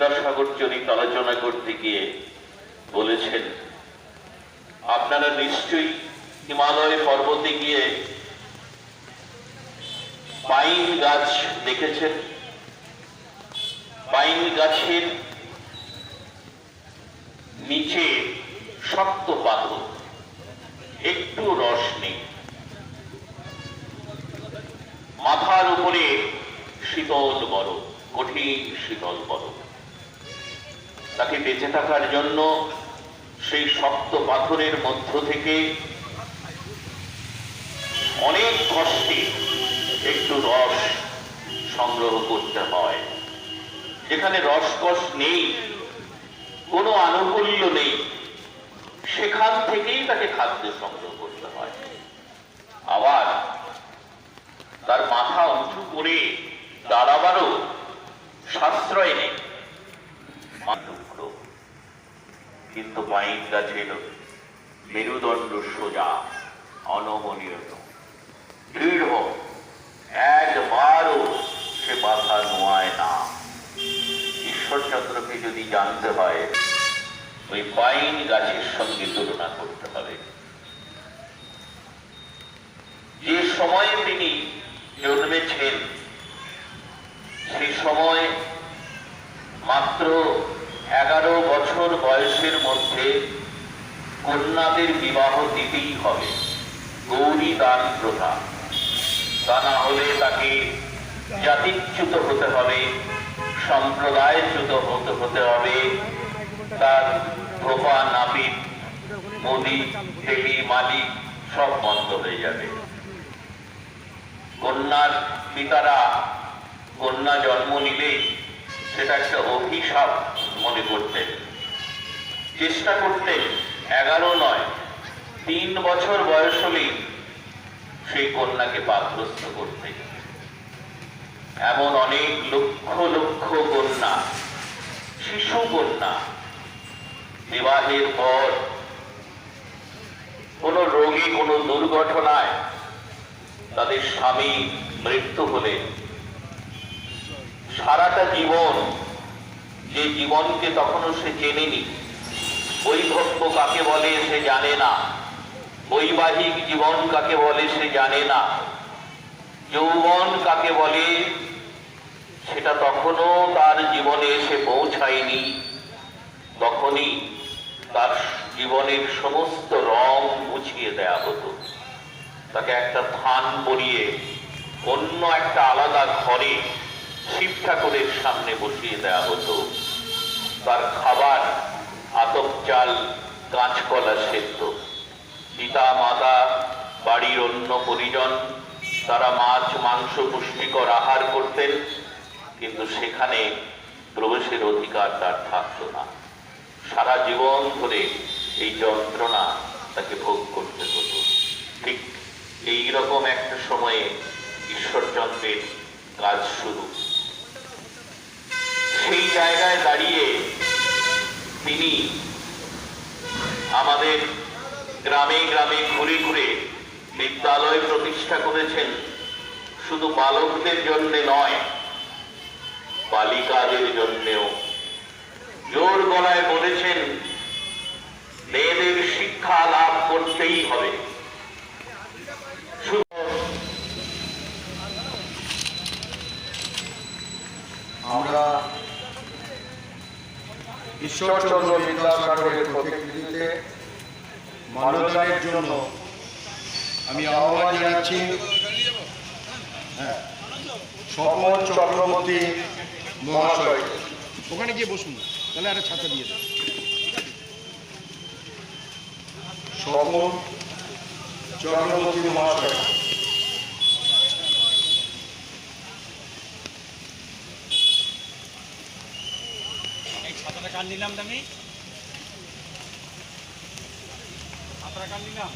বিদ্যাসাগর চরিত আলোচনা করতে গিয়ে বলেছেন, আপনারা নিশ্চয়ই হিমালয় পর্বতে গিয়ে পাইন গাছ দেখেছেন? পাইন গাছের নিচে শক্ত পাথর, একটু রস নেই। মাথার উপরে শীতল বরফ, কঠিন শীতল বরফ। তাকে বেঁচে থাকার জন্য সেই শক্ত পাথরের মধ্য থেকে অনেক কষ্টে একটু রস সংগ্রহ করতে হয়। যেখানে রসকস নেই, কোনো আনুকূল্য নেই, সেখান থেকেই তাকে খাদ্য সংগ্রহ করতে হয়। আবার তার মাথা উঁচু করে দাঁড়াবারও সাশ্রয় নেই। টুকরো কিন্তু পাইন গাছের মেরুদণ্ড সোজা, অনমনীয়। দৃঢ়, একবারও সে মাথা নোয়ায় না। ঈশ্বরচন্দ্রকে যদি জানতে হয়, ওই পাইন গাছের সঙ্গে তুলনা করতে হবে। যে সময়ে তিনি জন্মেছেন সেই সময় মাত্র এগারো বছর বয়সের মধ্যে কন্যাদের বিবাহ দিতেই হবে। গৌরী দান প্রথা। তা না হলে তাকে জাতিচ্যুত হতে হবে, সম্প্রদায়চ্যুত হতে হতে হবে। তার ধোপা নাপিত মোদি দেবী, মালিক সব বন্ধ হয়ে যাবে। কন্যার পিতারা কন্যা জন্ম নিলে সেটা একটা অভিশাপ মনে করতেন। চেষ্টা করতে এগারো নয়, তিন বছর বয়স হলেই সেই কন্যাকে বাদগ্রস্ত করতে এমন অনেক লক্ষ লক্ষ কন্যা, শিশু কন্যা, বিবাহের পর কোন রোগে, কোনো দুর্ঘটনায় তাদের স্বামী মৃত্যু হলে সারাটা জীবন যে জীবনকে তখনও সে চেনেনি বৈধব্য কাকে বলে সে জানে না। বৈবাহিক জীবন কাকে বলে সে জানে না। যৌবন কাকে বলে, সেটা তখনও তার জীবনে এসে পৌঁছায়নি। তখনই তার জীবনের সমস্ত রং মুছিয়ে দেয়া হতো। তাকে একটা থান পরিয়ে অন্য একটা আলাদা ঘরে শিব ঠাকুরের সামনে বসিয়ে দেয়া হতো। তার খাবার আতপ চাল কাঁচকলা সেদ্ধ। পিতা, মাতা, বাড়ির অন্য পরিজন, তারা মাছ, মাংস, পুষ্টিকর আহার করতেন, কিন্তু সেখানে প্রবেশের অধিকার তার থাকতো না। সারা জীবন ধরে এই যন্ত্রণা তাকে ভোগ করতে হতো। ঠিক এই রকম একটা সময়ে ঈশ্বরচন্দ্রের কাজ শুরু। সেই জায়গায় দাঁড়িয়ে তিনি আমাদের গ্রামে গ্রামে ঘুরে ঘুরে বিদ্যালয় প্রতিষ্ঠা করেছেন। শুধু বালকদের জন্য নয়, বালিকাদের জন্যেও। জোর গলায় বলেছেন, মেয়েদের শিক্ষা লাভ করতেই হবে। আমরা ঈশ্বরচন্দ্র বিদ্যাসাগরের প্রতিকৃতিতে মানবদানের জন্য আমি আহ্বান জানাচ্ছি হ্যাঁ, স্বপন চক্রবর্তী মহাশয়। ওখানে গিয়ে বসুন তাহলে একটা ছাতা দিয়ে দেন। স্বপন চক্রবর্তী মহাশয়। ছাতাটা কার নিলাম দামি? ছাতাটা কার নিলাম?